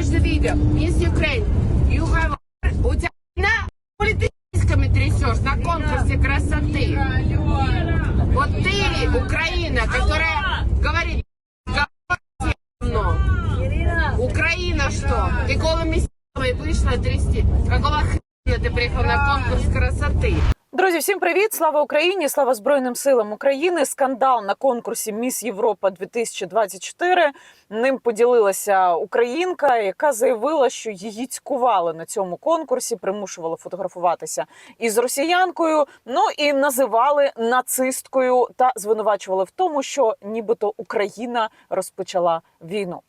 Watch the video. Miss Ukraine, you have... У тебя на политическими трясешь на конкурсе красоты. Вот ты, Украина, которая говорит, говно. Украина что? Ты голыми с***ами вышла трясти. Какого хрена ты приехал на конкурс красоты? Друзі, всім привіт! Слава Україні! Слава Збройним силам України! Скандал на конкурсі Міс Європа 2024 Ним поділилася українка, яка заявила, що її цькували на цьому конкурсі, примушували фотографуватися із росіянкою. Ну і називали нацисткою та звинувачували в тому, що нібито Україна розпочала війну.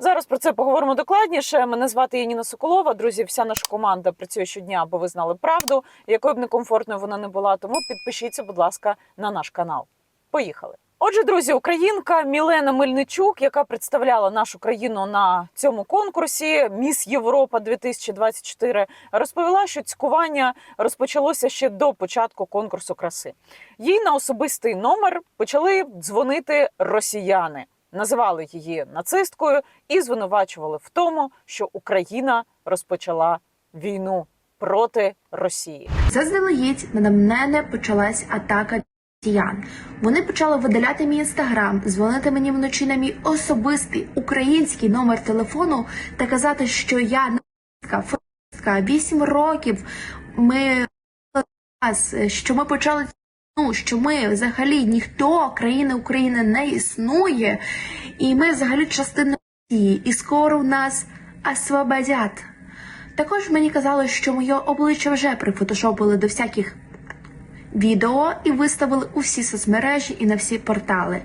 Зараз про це поговоримо докладніше. Мене звати Яніна Соколова. Друзі, вся наша команда працює щодня, аби ви знали правду, якою б некомфортною вона не була. Тому підпишіться, будь ласка, на наш канал. Поїхали. Отже, друзі, українка Мілена Мельничук, яка представляла нашу країну на цьому конкурсі Міс Європа 2024 розповіла, що цькування розпочалося ще до початку конкурсу краси. Їй на особистий номер почали дзвонити росіяни називали її нацисткою і звинувачували в тому, що Україна розпочала війну проти Росії. Заздалегідь на мене почалась атака. Вони почали видаляти мій інстаграм, дзвонити мені вночі на мій особистий український номер телефону та казати, що я нацистка, фашистка, 8 років. Ми що ми почали ну, що ми взагалі ніхто країни України не існує, і ми взагалі частина Росії, і скоро в нас освободять. Також мені казали, що моє обличчя вже прифотошопили до всяких відео і виставили у всі соцмережі і на всі портали.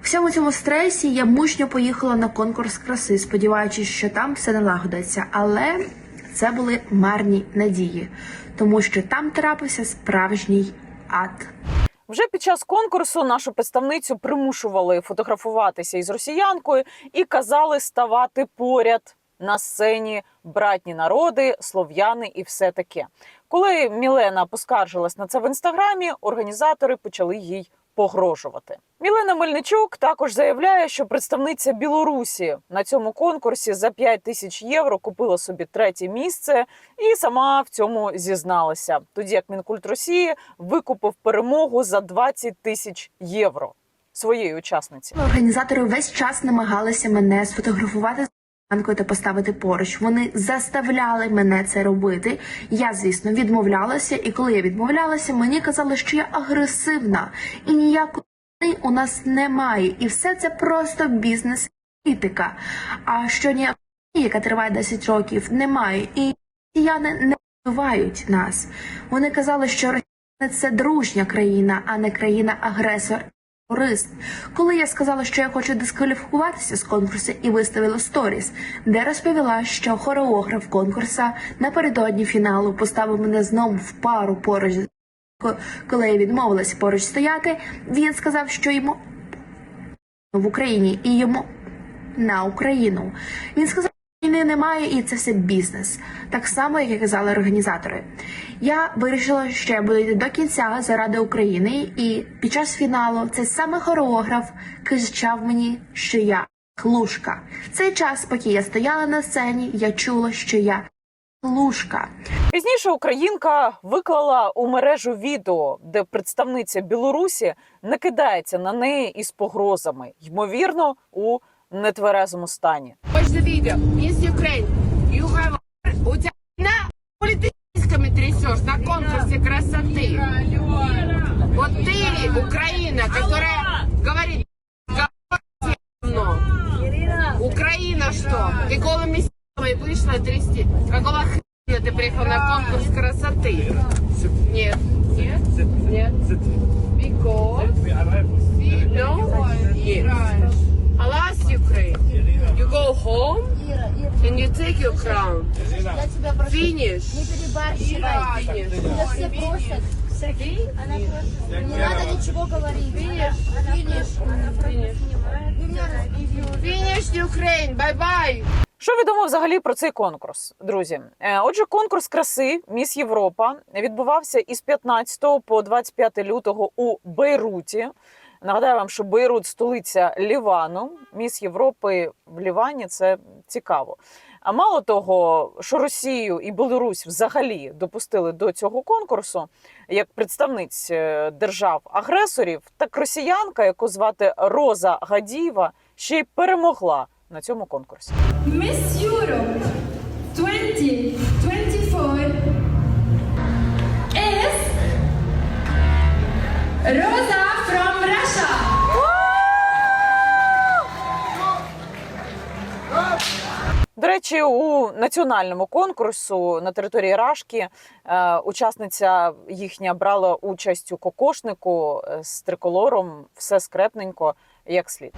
У всьому цьому стресі я мужньо поїхала на конкурс краси, сподіваючись, що там все налагодиться. Але це були марні надії, тому що там трапився справжній ад. Вже під час конкурсу нашу представницю примушували фотографуватися із росіянкою і казали ставати поряд на сцені братні народи, слов'яни і все таке. Коли Мілена поскаржилась на це в інстаграмі, організатори почали їй погрожувати. Мілена Мельничук також заявляє, що представниця Білорусі на цьому конкурсі за 5 тисяч євро купила собі третє місце і сама в цьому зізналася. Тоді як Мінкульт Росії викупив перемогу за 20 тисяч євро своєї учасниці. Організатори весь час намагалися мене сфотографувати та поставити поруч. Вони заставляли мене це робити. Я, звісно, відмовлялася, і коли я відмовлялася, мені казали, що я агресивна і ніякої у нас немає. І все це просто бізнес політика. А що ніякої, яка триває 10 років, немає. І росіяни не вбивають нас. Вони казали, що Росія це дружня країна, а не країна-агресор. Терорист. Коли я сказала, що я хочу дискваліфікуватися з конкурсу і виставила сторіс, де розповіла, що хореограф конкурса напередодні фіналу поставив мене знову в пару поруч. Коли я відмовилася поруч стояти, він сказав, що йому в Україні і йому на Україну. Він сказав, війни немає, і це все бізнес. Так само, як і казали організатори. Я вирішила, що я буду йти до кінця заради України, і під час фіналу цей саме хореограф кричав мені, що я хлушка. Цей час, поки я стояла на сцені, я чула, що я хлушка. Пізніше українка виклала у мережу відео, де представниця Білорусі накидається на неї із погрозами, ймовірно, у нетверезому стані. Watch the video. Miss Ukraine. У тебя на политическими трясешь на конкурсе красоты. Вот ты, Украина, которая говорит. Украина что? Ты голыми с***ами вышла трясти. Какого хрена ты приехал на конкурс красоты? Нет. Нет? Нет. You take your crown. Я тебя прошу, Finish. не перебарщивай. Finish. Тебя все просят. Она просто... Не надо ничего говорить. Финиш. Финиш. Finish, Ukraine. Bye-bye. Що відомо взагалі про цей конкурс, друзі? Е, Отже, конкурс краси Міс Європа відбувався із 15 по 25 лютого у Бейруті. Нагадаю вам, що Бейрут столиця Лівану, міс Європи в Лівані це цікаво. А мало того, що Росію і Білорусь взагалі допустили до цього конкурсу як представниць е, держав-агресорів, так росіянка, яку звати Роза Гадієва, ще й перемогла на цьому конкурсі. Miss Europe 2024 is До речі, у національному конкурсу на території Рашки е, учасниця їхня брала участь у кокошнику е, з триколором, все скрепненько, як слід.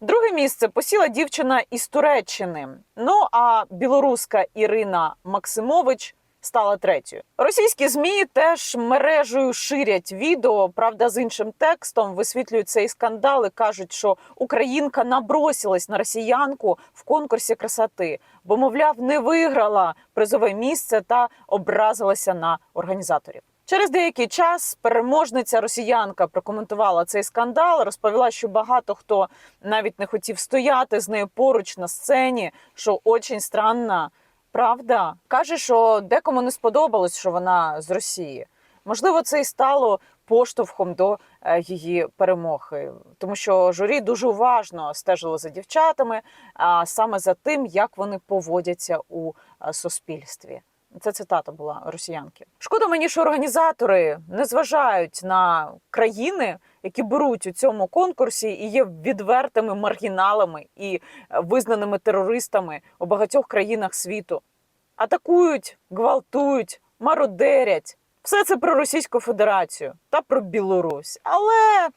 Друге місце посіла дівчина із Туреччини. Ну а білоруска Ірина Максимович стала третьою. Російські змі теж мережею ширять відео, правда, з іншим текстом висвітлюють цей скандал і кажуть, що українка набросилась на росіянку в конкурсі красоти, бо, мовляв, не виграла призове місце та образилася на організаторів. Через деякий час переможниця росіянка прокоментувала цей скандал, розповіла, що багато хто навіть не хотів стояти з нею поруч на сцені, що очень странно. Правда, каже, що декому не сподобалось, що вона з Росії. Можливо, це і стало поштовхом до е, її перемоги, тому що журі дуже уважно стежило за дівчатами, а саме за тим, як вони поводяться у е, суспільстві. Це цитата була росіянки. Шкода мені, що організатори не зважають на країни, які беруть у цьому конкурсі і є відвертими маргіналами і е, визнаними терористами у багатьох країнах світу. Атакують, гвалтують, мародерять. Все це про Російську Федерацію та про Білорусь. Але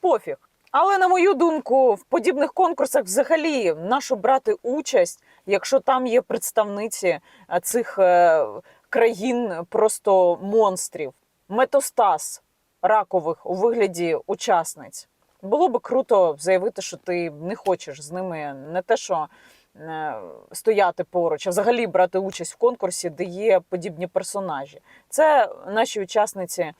пофіг. Але на мою думку, в подібних конкурсах взагалі нащо брати участь, якщо там є представниці е, цих е, країн просто монстрів, метастаз ракових у вигляді учасниць. Було би круто заявити, що ти не хочеш з ними не те, що е, стояти поруч, а взагалі брати участь в конкурсі, де є подібні персонажі. Це наші учасниці,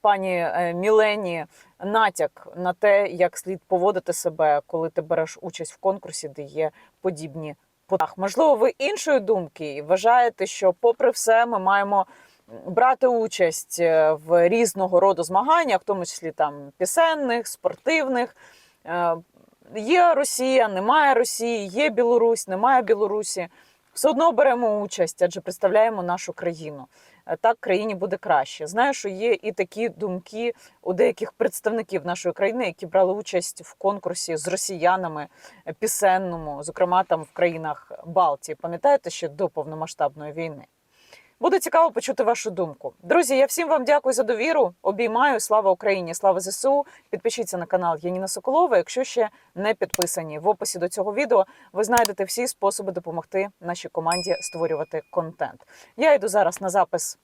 пані е, Мілені, натяк на те, як слід поводити себе, коли ти береш участь в конкурсі, де є подібні потах. Можливо, ви іншої думки і вважаєте, що, попри все, ми маємо брати участь е, в різного роду змаганнях, в тому числі там пісенних, спортивних. Е, Є Росія, немає Росії, є Білорусь, немає Білорусі. Все одно беремо участь, адже представляємо нашу країну. Е, Так країні буде краще. Знаю, що є і такі думки у деяких представників нашої країни, які брали участь в конкурсі з росіянами е, пісенному, зокрема там в країнах Балтії. Пам'ятаєте ще до повномасштабної війни? Буде цікаво почути вашу думку. Друзі, я всім вам дякую за довіру. Обіймаю. Слава Україні! Слава ЗСУ! Підпишіться на канал Яніна Соколова. Якщо ще не підписані, в описі до цього відео ви знайдете всі способи допомогти нашій команді створювати контент. Я йду зараз на запис.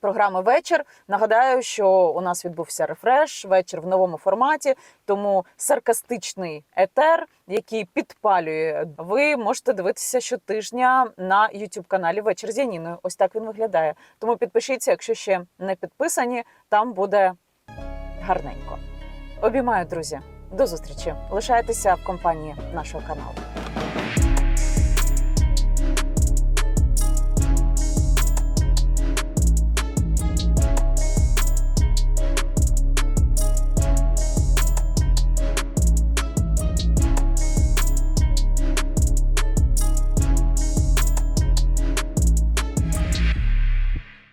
Програми вечір. Нагадаю, що у нас відбувся рефреш, вечір в новому форматі. Тому саркастичний етер, який підпалює, ви можете дивитися щотижня на youtube каналі Вечір з Яніною. Ось так він виглядає. Тому підпишіться, якщо ще не підписані, там буде гарненько. Обіймаю, друзі. До зустрічі. Лишайтеся в компанії нашого каналу.